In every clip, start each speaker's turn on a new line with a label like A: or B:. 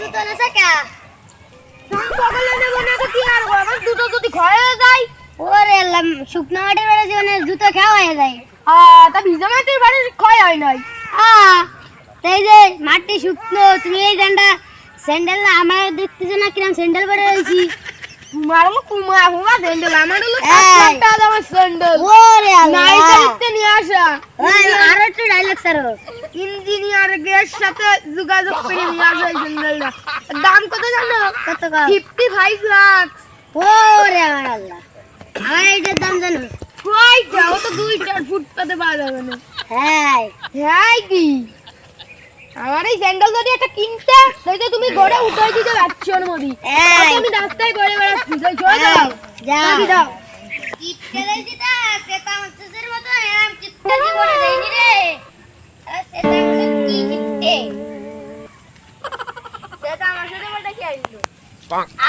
A: জুতো না কা
B: শুকনো মাটির বাড়ি জীবনে জুতো খাওয়া হয়ে যায়।
A: হ্যাঁ তা মাটির ক্ষয় হয়
B: নয় হ্যাঁ মাটি শুকনো তুমি এই গানটা স্যান্ডেল আমার দেখতেছো না কিরম স্যান্ডেল পরে রয়েছি?
A: তোমার মো কুমা হুমা স্যান্ডেল আমার
B: এই।
A: পাঁচ লাখ স্যান্ডেল
B: ওরে
A: নাই চালিতে নিয়ে আসা।
B: আরও একটু ডাইলগ স্যারো
A: ইঞ্জিনিয়ার এর সাথে যোগাযোগ করে নিয়ে আসা এই স্যান্ডেলটা দাম কত জানো?
B: কত
A: ফিফটি ফাইভ লাখ
B: ওরে আমার আল্লাহ। আমার এইটার দাম জানো?
A: কয়টা ও তো দুই চার ফুটপাতে পাওয়া যাবে না।
B: হ্যাঁ।
A: হ্যাঁ কি? আমার এই স্যান্ডেল যদি একটা কিনতে তাইলে তুমি ঘরে উঠাই দিতে পারছ ওর মধ্যে। আমি রাস্তায় ঘরে বেড়াচ্ছি তাই চলে যাও।
B: এই, যা
A: চাবি দাও
B: সেটা মাছের মতো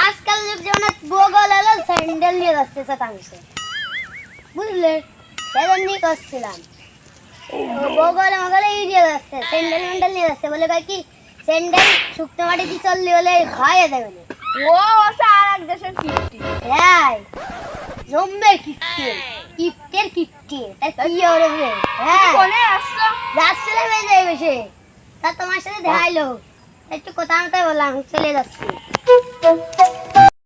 B: আজকাল যুগ বগল হলো স্যান্ডেল নিয়ে যাচ্ছে শতাংশ বুঝলে? সেজন্যই করছিলাম। বগলে মগলে নিয়ে যাচ্ছে। স্যান্ডেল ম্যান্ডেল নিয়ে যাচ্ছে। বলে কি স্যান্ডেল শুকনো মাটি দিয়ে চললে বলে।
A: ও আর এক দেশের ফিফটি
B: হ্যাঁ। জম্বে কিপটে কিপটের কিপটে তার কি রে? হ্যাঁ।
A: কোনে আসছো?
B: যাচ্ছিলে বেজে বসে তা তোমার সাথে দেখাইলো একটু কথা মতো বললাম চলে যাচ্ছি।